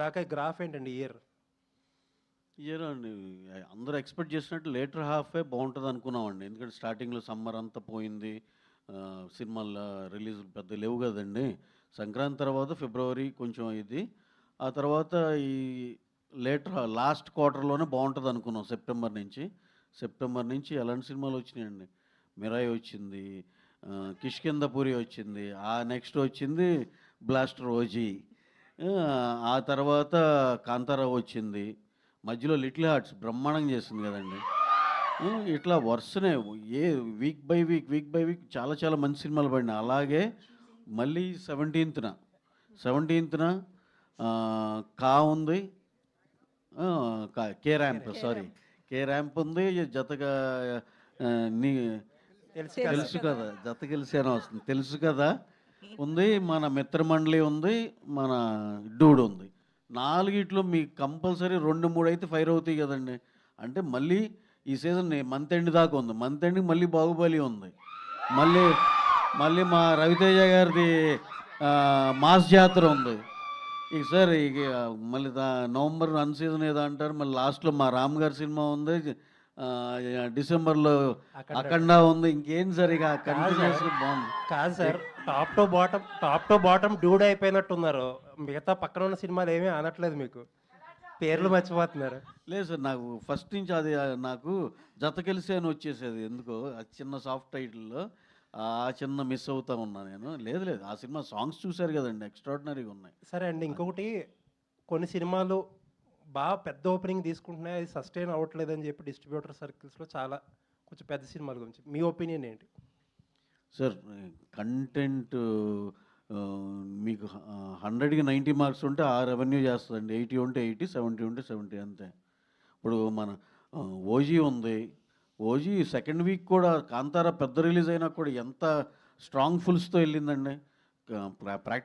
దాకా గ్రాఫ్ ఏంటండి? Year year అండి. అందరూ ఎక్స్పెక్ట్ చేసినట్టు లేటర్ హాఫే బాగుంటుంది అనుకున్నామండి. ఎందుకంటే స్టార్టింగ్లో సమ్మర్ అంతా పోయింది. సినిమాల్లో సినిమాల రిలీజ్ పెద్ద లేవు కదండి. సంక్రాంతి తర్వాత ఫిబ్రవరి కొంచెం ఇది. ఆ తర్వాత ఈ లేటర్ లాస్ట్ క్వార్టర్లోనే బాగుంటుంది అనుకున్నాం సెప్టెంబర్ నుంచి. సెప్టెంబర్ నుంచి ఎలాంటి సినిమాలు వచ్చినాయండి? మిరాయి వచ్చింది. కిష్కిందపూరి వచ్చింది. ఆ నెక్స్ట్ వచ్చింది బ్లాస్టర్ ఓజీ ఆ, తర్వాత కాంతారా వచ్చింది. మధ్యలో లిటిల్ హార్ట్స్ బ్రహ్మాండంగా చేసింది కదండి. ఇట్లా వరుసనే ఏ week by week week by week చాలా చాలా మంచి సినిమాలు పడినాయి. అలాగే మళ్ళీ సెవెంటీన్త్న సెవెంటీన్త్న కా ఉంది? కా- K ramp sorry. K ramp ఉంది. జతగా నీ తెలుసు కదా. జత కలిసి అని వస్తుంది తెలుసు కదా? ఉంది మన మిత్రమండలి ఉంది మన డూడ్ ఉంది. నాలుగిట్లో మీకు కంపల్సరీ రెండు మూడు అయితే ఫైర్ అవుతాయి కదండి. అంటే మళ్ళీ ఈ సీజన్ మంత్ ఎండ్ దాకా ఉంది. మంత్ ఎండ్ మళ్ళీ బాహుబలి ఉంది. మళ్ళీ మళ్ళీ మా రవితేజ గారిది మాస్ జాతర ఉంది. ఇక సార్ ఇక మళ్ళీ దా- నవంబర్ అన్ సీజన్ ఏదో అంటారు. మళ్ళీ లాస్ట్లో మా రామ్ గారి సినిమా ఉంది. డిసెంబర్లో అఖండ. అఖండ ఉంది. ఇంకేం సార్. ఇక కంటిన్యూస్ బాగుంది. కాదు sir. Top to bottom top to bottom dude అయిపోయినట్టున్నారు. మిగతా పక్కన ఉన్న సినిమాలు ఏమీ అనట్లేదు మీకు. పేర్లు మర్చిపోతున్నారు. లేదు సార్ నాకు ఫస్ట్ నుంచి అది నాకు జత కలిసి అని వచ్చేసేది. ఎందుకో? ఆ చిన్న సాఫ్ట్ టైటిల్లో ఆ చిన్న మిస్ అవుతా ఉన్నా నేను. లేదు లేదు. ఆ సినిమా సాంగ్స్ చూశారు కదండి. ఎక్స్ట్రాడినరీగా ఉన్నాయి. సరే అండి ఇంకొకటి. కొన్ని సినిమాలు బాగా పెద్ద ఓపెనింగ్ తీసుకుంటున్నాయి అది సస్టైన్ అవ్వట్లేదు అని చెప్పి డిస్ట్రిబ్యూటర్ సర్కిల్స్లో చాలా కొంచెం పెద్ద సినిమాల గురించి. మీ ఒపీనియన్ ఏంటి? సార్ కంటెంట్ మీకు హండ్రెడ్కి నైంటీ మార్క్స్ ఉంటే ఆ రెవెన్యూ చేస్తుందండి. ఎయిటీ ఉంటే ఎయిటీ సెవెంటీ ఉంటే సెవెంటీ అంతే. ఇప్పుడు మన ఓజీ ఉంది. ఓజీ సెకండ్ వీక్ కూడా కాంతారా పెద్ద రిలీజ్ అయినా కూడా ఎంత స్ట్రాంగ్ ఫుల్స్తో వెళ్ళిందండి. ప్రాక్టికల్